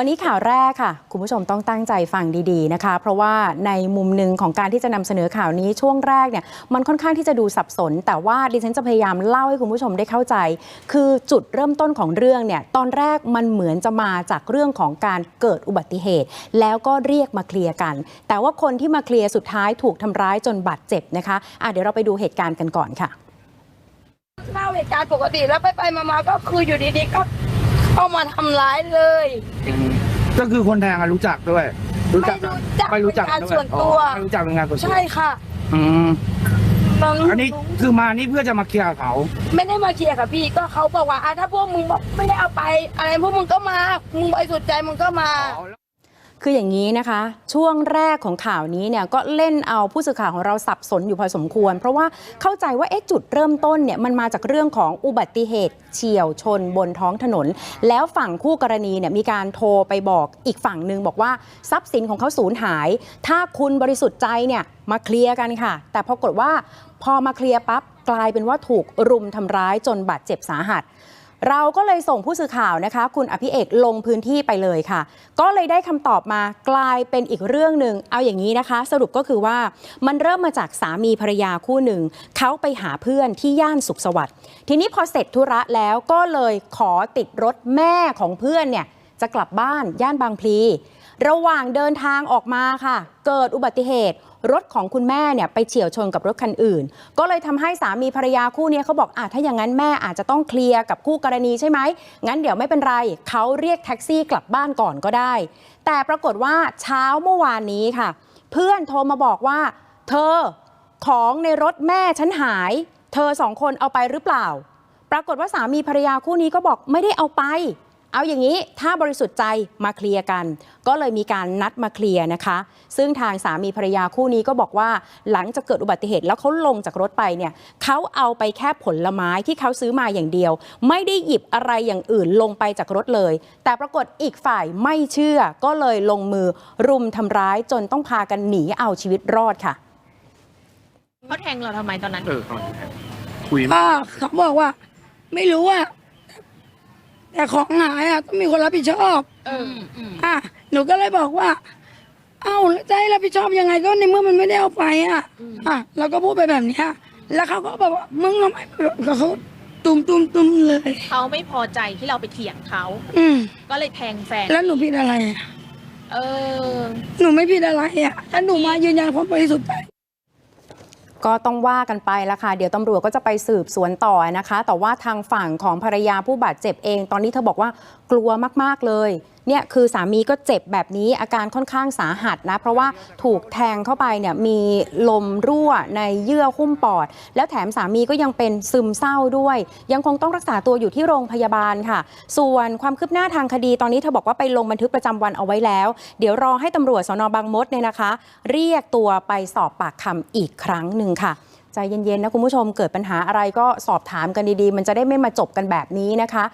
วันนี้ข่าวแรกค่ะ คุณผู้ชมต้องตั้งใจฟังดีๆนะคะ เพราะว่าในมุมหนึ่งของการที่จะนำเสนอข่าวนี้ช่วงแรกเนี่ยมันค่อนข้างที่จะดูสับสน แต่ว่าดิฉันจะพยายามเล่าให้คุณผู้ชมได้เข้าใจ คือจุดเริ่มต้นของเรื่องเนี่ยตอนแรกมันเหมือนจะมาจากเรื่องของการเกิดอุบัติเหตุ แล้วก็เรียกมาเคลียร์กัน แต่ว่าคนที่มาเคลียร์สุดท้ายถูกทำร้ายจนบาดเจ็บนะคะอะเดี๋ยวเราไปดูเหตุการณ์กันก่อนค่ะเล่าเหตุการณ์ปกติแล้วไปไปๆมาๆก็คืออยู่ดีๆก็เข้ามาทำร้ายเลย ก็คือคนแทงอะรู้จักด้วย รู้จักไม่รู้จักไม่รู้จักเป็นการด้วยส่วนตัว อ๋อไม่รู้จักเป็นงานส่วนตัวใช่ค่ะอืมน้องอันนี้คือมานี่เพื่อจะมาเคลียร์กับเขา ไม่ได้มาเคลียร์กับพี่ก็เขาบอกว่าอะถ้าพวกมึงบอกไม่ได้เอาไป อะไรพวกมึงก็มา มึงบริสุทธิ์ใจมึงก็มา คืออย่างนี้นะคะ ช่วงแรกของข่าวนี้เนี่ยก็เล่นเอาผู้สื่อข่าวของเราสับสนอยู่พอสมควร เพราะว่าเข้าใจว่าเอ๊ะจุดเริ่มต้นเนี่ยมันมาจากเรื่องของอุบัติเหตุเฉียวชนบนท้องถนน แล้วฝั่งคู่กรณีเนี่ยมีการโทรไปบอกอีกฝั่งหนึ่งบอกว่าทรัพย์สินของเขาสูญหาย ถ้าคุณบริสุทธิ์ใจเนี่ยมาเคลียร์กันค่ะ แต่ปรากฏว่าพอมาเคลียร์ปั๊บกลายเป็นว่าถูกรุมทำร้ายจนบาดเจ็บสาหัส เราก็เลยส่งผู้สื่อข่าวนะคะ คุณอภิเอกลงพื้นที่ไปเลยค่ะ ก็เลยได้คำตอบมากลายเป็นอีกเรื่องหนึ่งเอาอย่างนี้นะคะ สรุปก็คือว่ามันเริ่มมาจากสามีภรรยาคู่หนึ่งเขาไปหาเพื่อนที่ย่านสุขสวัสดิ์ทีนี้พอเสร็จธุระแล้วก็เลยขอติดรถแม่ของเพื่อนเนี่ยจะกลับบ้านย่านบางพลี ระหว่างเดินทางออกมาค่ะ เกิดอุบัติเหตุ รถของคุณแม่เนี่ยไปเฉี่ยวชนกับรถคันอื่น ก็เลยทำให้สามีภรรยาคู่นี้เขาบอกอะถ้าอย่างนั้นแม่อาจจะต้องเคลียร์กับคู่กรณีใช่ไหมงั้นเดี๋ยวไม่เป็นไรเขาเรียกแท็กซี่กลับบ้านก่อนก็ได้ แต่ปรากฏว่าเช้าเมื่อวานนี้ค่ะ เพื่อนโทรมาบอกว่า เธอของในรถแม่ฉันหาย เธอสองคนเอาไปหรือเปล่า ปรากฏว่าสามีภรรยาคู่นี้ก็บอกไม่ได้เอาไป เอาอย่างนี้ถ้าบริสุทธิ์ใจมาเคลียร์กัน ก็เลยมีการนัดมาเคลียร์นะคะ ซึ่งทางสามีภรรยาคู่นี้ก็บอกว่าหลังจากเกิดอุบัติเหตุแล้วเขาลงจากรถไปเนี่ยเขาเอาไปแค่ผลไม้ที่เขาซื้อมาอย่างเดียว ไม่ได้หยิบอะไรอย่างอื่นลงไปจากรถเลย แต่ปรากฏอีกฝ่ายไม่เชื่อก็เลยลงมือรุมทำร้ายจนต้องพากันหนีเอาชีวิตรอดค่ะเขาแทงเราทำไมตอนนั้นเออคุยอ่าเขาบอกว่า ไม่รู้อะ แต่ของหายอะต้องมีคนรับผิดชอบเอออืมอะหนูก็เลยบอกว่า เอ้าแล้วจะให้รับผิดชอบยังไงก็ในเมื่อมันไม่ได้เอาไปอะอะเราก็พูดไปแบบเนี้ยแล้วเขาก็บอกว่ามึงทำไมก็เขาตุ้มตุ้มตุ้มเลย เขาไม่พอใจที่เราไปเถียงเขา อืมก็เลยแทงแฟน แล้วหนูผิดอะไรอะเออ หนูไม่ผิดอะไรอะถ้าหนูมายืนยันความบริสุทธิ์ใจ ก็ต้องว่ากันไปละค่ะ เดี๋ยวตำรวจก็จะไปสืบสวนต่อนะคะ แต่ว่าทางฝั่งของภรรยาผู้บาดเจ็บเอง ตอนนี้เธอบอกว่ากลัวมาก ๆ เลย เนี่ยคือสามีก็เจ็บแบบนี้อาการค่อนข้างสาหัสนะ เพราะว่าถูกแทงเข้าไปเนี่ยมีลมรั่วในเยื่อหุ้มปอด แล้วแถมสามีก็ยังเป็นซึมเศร้าด้วย ยังคงต้องรักษาตัวอยู่ที่โรงพยาบาลค่ะ ส่วนความคืบหน้าทางคดีตอนนี้เธอบอกว่าไปลงบันทึกประจำวันเอาไว้แล้ว เดี๋ยวรอให้ตำรวจสนบางมดเนี่ยนะคะ เรียกตัวไปสอบปากคำอีกครั้งหนึ่งค่ะใจเย็นๆนะคุณผู้ชมเกิดปัญหาอะไรก็สอบถามกันดีๆ มันจะได้ไม่มาจบกันแบบนี้นะคะ